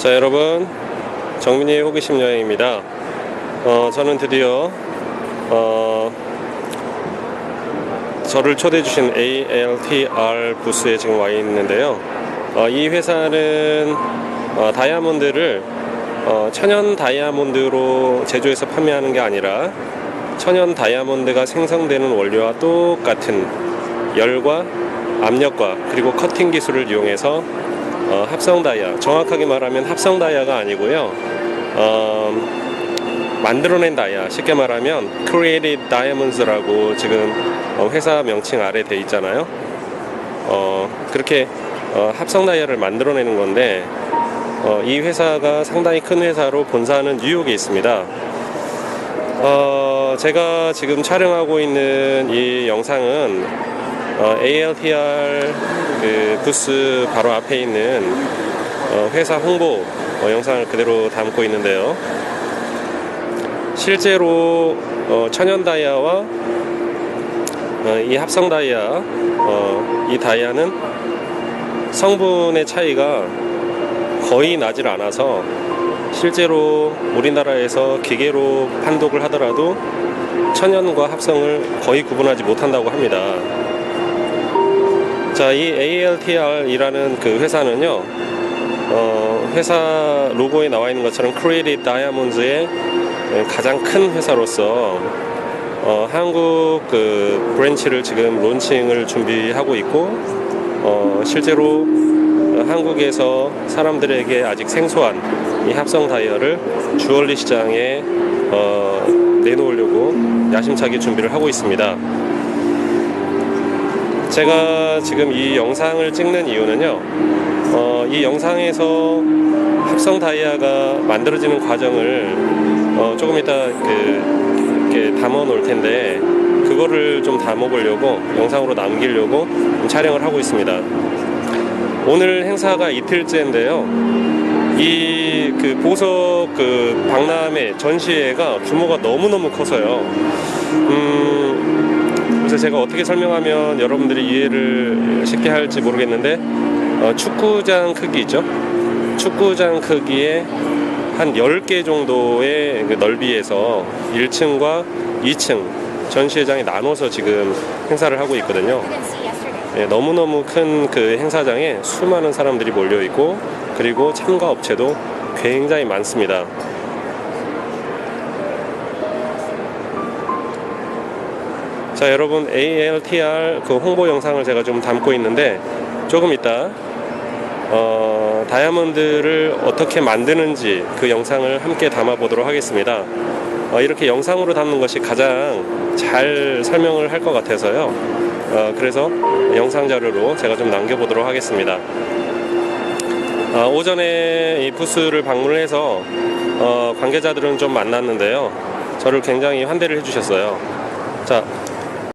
자 여러분 정민이의 호기심 여행입니다. 어, 저는 드디어 어, 저를 초대해 주신 ALTR 부스에 지금 와 있는데요. 어, 이 회사는 어, 다이아몬드를 어, 천연 다이아몬드로 제조해서 판매하는 게 아니라 천연 다이아몬드가 생성되는 원료와 똑같은 열과 압력과 그리고 커팅 기술을 이용해서 어, 합성 다이아. 정확하게 말하면 합성 다이아가 아니고요. 어, 만들어낸 다이아. 쉽게 말하면 Created Diamonds라고 지금 어, 회사 명칭 아래 돼 있잖아요. 어, 그렇게 어, 합성 다이아를 만들어내는 건데 어, 이 회사가 상당히 큰 회사로 본사는 뉴욕에 있습니다. 어, 제가 지금 촬영하고 있는 이 영상은 어, ALTR 그 부스 바로 앞에 있는 어, 회사 홍보 어, 영상을 그대로 담고 있는데요. 실제로 어, 천연 다이아와 어, 이 합성 다이아, 어, 이 다이아는 성분의 차이가 거의 나질 않아서 실제로 우리나라에서 기계로 판독을 하더라도 천연과 합성을 거의 구분하지 못한다고 합니다. 자, 이 ALTR이라는 그 회사는요, 어, 회사 로고에 나와 있는 것처럼 Created Diamonds의 가장 큰 회사로서 어, 한국 그 브랜치를 지금 론칭을 준비하고 있고, 어, 실제로 한국에서 사람들에게 아직 생소한 이 합성 다이얼을 주얼리 시장에 어, 내놓으려고 야심차게 준비를 하고 있습니다. 제가 지금 이 영상을 찍는 이유는요, 어, 이 영상에서 합성 다이아가 만들어지는 과정을 어, 조금 이따 그, 담아 놓을 텐데, 그거를 좀 담아 보려고 영상으로 남기려고 좀 촬영을 하고 있습니다. 오늘 행사가 이틀째인데요. 이 그 보석 그 박람회 전시회가 규모가 너무너무 커서요. 음, 그래서 제가 어떻게 설명하면 여러분들이 이해를 쉽게 할지 모르겠는데 어, 축구장 크기죠. 축구장 크기의 한 10개 정도의 그 넓이에서 1층과 2층 전시회장이 나눠서 지금 행사를 하고 있거든요. 예, 너무너무 큰 그 행사장에 수많은 사람들이 몰려 있고 그리고 참가 업체도 굉장히 많습니다. 자, 여러분 ALTR 그 홍보 영상을 제가 좀 담고 있는데 조금 이따 어, 다이아몬드를 어떻게 만드는지 그 영상을 함께 담아 보도록 하겠습니다. 어, 이렇게 영상으로 담는 것이 가장 잘 설명을 할 것 같아서요. 어, 그래서 영상 자료로 제가 좀 남겨보도록 하겠습니다. 아, 오전에 이 부스를 방문을 해서 어, 관계자들은 좀 만났는데요. 저를 굉장히 환대를 해주셨어요. 자,